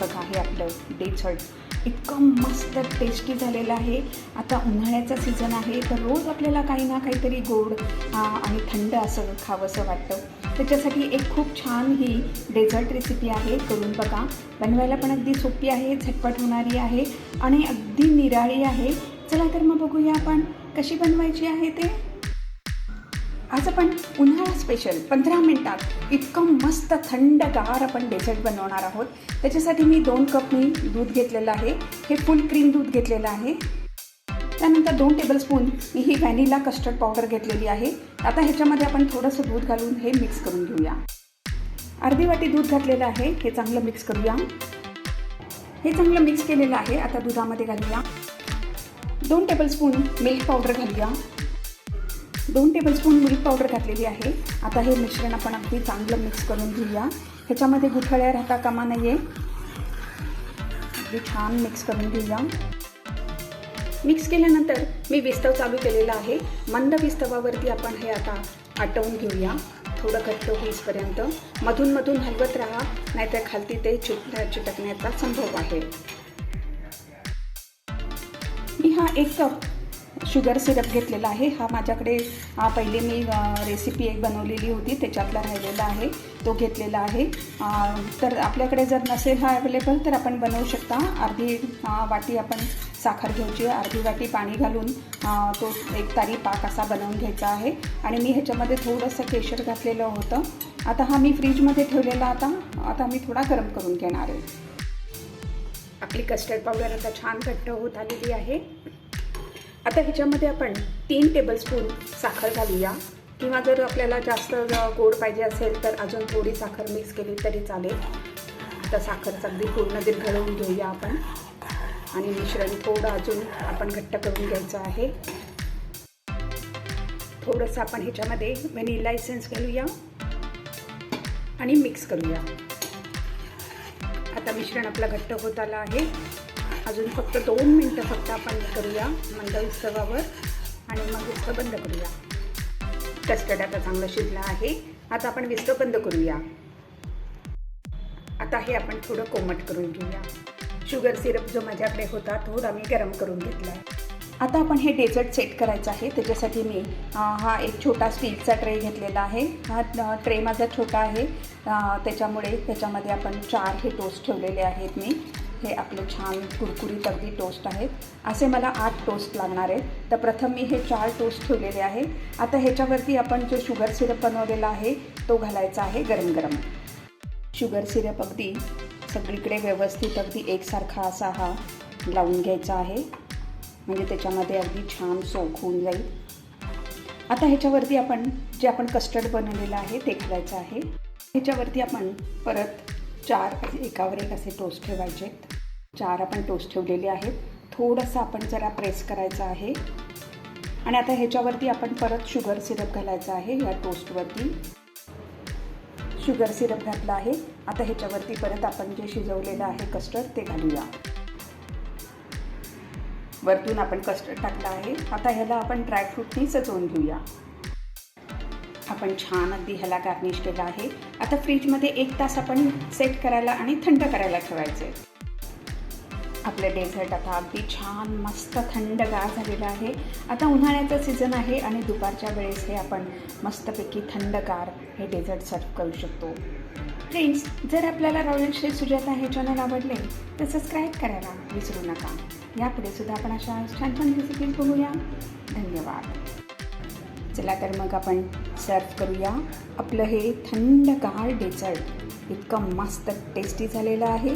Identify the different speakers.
Speaker 1: बघा हे आपलं डेझर्ट इतकं मस्त टेस्टी झालेलं आहे. आता उन्हाळ्याचा सीझन आहे तर रोज आपल्याला काही ना काहीतरी गोड आणि थंड असं खावंसं वाटतं. त्याच्यासाठी एक खूप छान ही डेझर्ट रेसिपी आहे करून बघा. बनवायला पण अगदी सोपी आहे झटपट होणारी आहे आणि अगदी निराळी आहे. चला तर मग बघूया आपण कशी बनवायची आहे ते. आज आपण उन्हाळा स्पेशल पंधरा मिनटात इतकं मस्त थंडगार आपण डेझर्ट बनवणार आहोत. त्याच्यासाठी मी दोन कप मी दूध घेतलेलं आहे. हे फुल क्रीम दूध घेतलेलं आहे. त्यानंतर दोन टेबलस्पून मी ही व्हॅनिला कस्टर्ड पावडर घेतलेली आहे. आता ह्याच्यामध्ये आपण थोडंसं दूध घालून हे मिक्स करून घेऊया. अर्धी वाटी दूध घातलेलं आहे. हे चांगलं मिक्स करूया. हे चांगलं मिक्स केलेलं आहे. आता दुधामध्ये घालूया. दोन टेबलस्पून मिल्क पावडर घालूया. दोन टेबलस्पून मिल्क पावडर घातलेली आहे. आता हे मिश्रण आपण अगदी चांगलं मिक्स करून घेऊया. ह्याच्यामध्ये गुठळ्या राहता कामा नाही आहे अगदी छान मिक्स करून घेऊया. मिक्स केल्यानंतर मी विस्तव चालू केलेला आहे. मंद विस्तवावरती आपण हे आता आटवून घेऊया. थोडं घट्ट होईपर्यंत. मधून मधून हलवत राहा. नाहीतर खालती ते चिट चिटकण्याचा संभव आहे. मी हा एक कप शुगर सिरप घेतलेला आहे. हा माझ्याकडे हा पहिले मी रेसिपी एक बनवलेली होती. त्याच्यातला राहिलेला आहे. तो घेतलेला आहे. तर आपल्याकडे जर नसेल हा अवेलेबल तर आपण बनवू शकता. अर्धी वाटी आपण साखर घ्यायची. अर्धी वाटी पाणी घालून तो एक तारी पाक असा बनवून घ्यायचा आहे. आणि मी ह्याच्यामध्ये थोडंसं केशर घातलेलं होतं. आता हा मी फ्रीजमध्ये ठेवलेला आता. आता मी थोडा गरम करून घेणार आहे. आपली कस्टर्ड पावडर आता छान घट्ट होत आलेली आहे. आता ह्याच्यामध्ये आपण तीन टेबलस्पून साखर घालूया. किंवा जर आपल्याला जास्त गोड पाहिजे असेल तर अजून थोडी साखर मिक्स केली तरी चालेल. आता साखर अगदी पूर्ण विरघळवून घेऊया आपण. आणि मिश्रण थोडं अजून आपण घट्ट करून घ्यायचं आहे. थोडंसं आपण ह्याच्यामध्ये व्हॅनिला इसेन्स घालूया. आणि मिक्स करूया. आता मिश्रण आपलं घट्ट होत आलं आहे. अजून फक्त दोन मिनटं फक्त आपण करूया मंद उत्सवावर आणि मग विस्त बंद करूया. कस्टर्ड आता चांगला शिजलं आहे. आता आपण विस्त बंद करूया. आता हे आपण थोडं कोमट करून घेऊया. शुगर सिरप जो माझ्याकडे होता थोडा मी गरम करून घेतला आहे. आता आपण हे डेझर्ट सेट करायचं आहे. त्याच्यासाठी मी हा एक छोटा स्टीलचा ट्रे घेतलेला आहे. हा ट्रे माझा छोटा आहे. त्याच्यामुळे त्याच्यामध्ये आपण चार हे टोस्ट ठेवलेले आहेत मी. हे आपले छान कुरकुरीत अगदी टोस्ट आहेत असे मला आठ टोस्ट लागणार आहेत. तर प्रथम मी हे चार टोस्ट ठेवलेले आहे. आता ह्याच्यावरती आपण जो शुगर सिरप बनवलेला आहे तो घालायचा आहे गरम गरम. शुगर सिरप अगदी सगळीकडे व्यवस्थित अगदी एकसारखा असा हा लावून घ्यायचा आहे. म्हणजे त्याच्यामध्ये अगदी छान सोख होऊन जाईल. आता ह्याच्यावरती आपण जे आपण कस्टर्ड बनवलेलं आहे ते घालायचं आहे. ह्याच्यावरती आपण परत चार एकावर एक असे टोस्ट ठेवायचे चार आपण टोस्ट ठेवलेले आहेत. थोडंसं आपण जरा प्रेस करायचं आहे. आणि आता ह्याच्यावरती आपण परत शुगर सिरप घालायचं आहे या टोस्टवरती शुगर सिरप घातला आहे. आता ह्याच्यावरती परत आपण जे शिजवलेलं आहे कस्टर्ड ते घालूया. वरतून आपण कस्टर्ड टाकलं आहे. आता ह्याला आपण ड्रायफ्रूटनी सजवून घेऊया. आपण छान अगदी ह्याला गार्निश केलं आहे. आता फ्रीजमध्ये एक तास आपण सेट करायला आणि थंड करायला ठेवायचे. आपलं डेझर्ट आता अगदी छान मस्त थंडगार झालेलं आहे. आता उन्हाळ्याचं सीझन आहे आणि दुपारच्या वेळेस हे आपण मस्तपैकी थंडगार हे डेझर्ट सर्व करू शकतो. फ्रेंड्स जर आपल्याला रॉयल श्री सुजाता हे चॅनल आवडले तर सबस्क्राईब करायला विसरू नका. यापुढे सुद्धा आपण अशा छान छान रेसिपीज बघूया धन्यवाद. चला तर मग आपण सर्व करूया. आपलं हे थंडगार डेझर्ट इतकं मस्त टेस्टी झालेलं आहे.